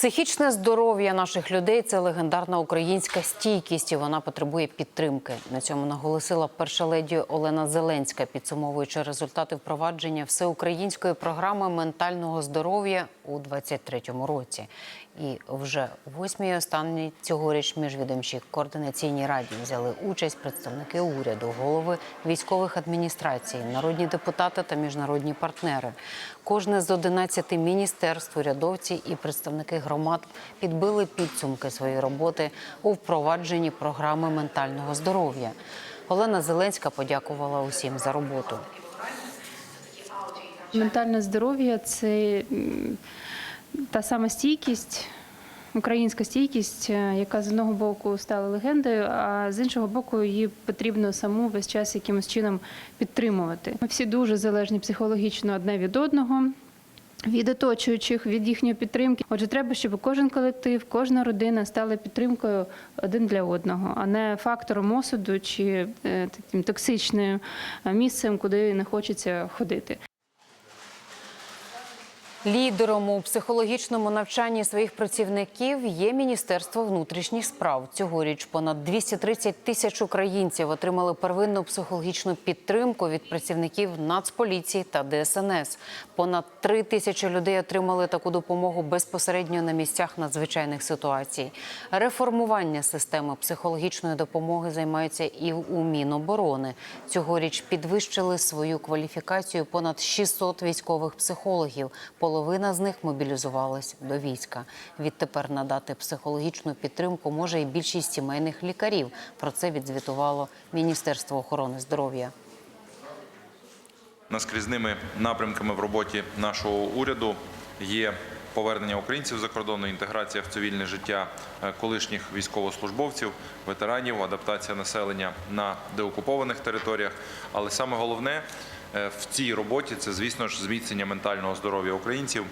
Психічне здоров'я наших людей це легендарна українська стійкість, і вона потребує підтримки. На цьому наголосила перша леді Олена Зеленська, підсумовуючи результати впровадження всеукраїнської програми ментального здоров'я у 2023 році. І вже восьмій останній цьогоріч міжвідомчій координаційній раді взяли участь представники уряду, голови військових адміністрацій, народні депутати та міжнародні партнери. Кожне з 11 міністерств, урядовці і представники громад підбили підсумки своєї роботи у впровадженні програми ментального здоров'я. Олена Зеленська подякувала усім за роботу. Ментальне здоров'я це та сама стійкість, українська стійкість, е, яка з одного боку стала легендою, а з іншого боку, її потрібно саму весь час якимось чином підтримувати. Ми всі дуже залежні психологічно одне від одного. Від оточуючих, від їхньої підтримки. Отже, треба, щоб кожен колектив, кожна родина стала підтримкою один для одного, а не фактором осуду чи е, таким токсичним місцем, куди не хочеться ходити. Лідером у психологічному навчанні своїх працівників є Міністерство внутрішніх справ. Цьогоріч понад 230 тисяч українців отримали первинну психологічну підтримку від працівників Нацполіції та ДСНС. Понад 3 тисячі людей отримали таку допомогу безпосередньо на місцях надзвичайних ситуацій. Реформування системи психологічної допомоги займаються і у Міноборони. Цьогоріч підвищили свою кваліфікацію понад 600 військових психологів. Половина з них мобілізувалась до війська. Відтепер надати психологічну підтримку може і більшість сімейних лікарів. Про це відзвітувало Міністерство охорони здоров'я. Наскрізними напрямками в роботі нашого уряду є повернення українців за кордону, інтеграція в цивільне життя е, колишніх військовослужбовців, ветеранів, адаптація населення на деокупованих територіях. Але саме головне в цій роботі це, звісно ж, зміцнення ментального здоров'я українців.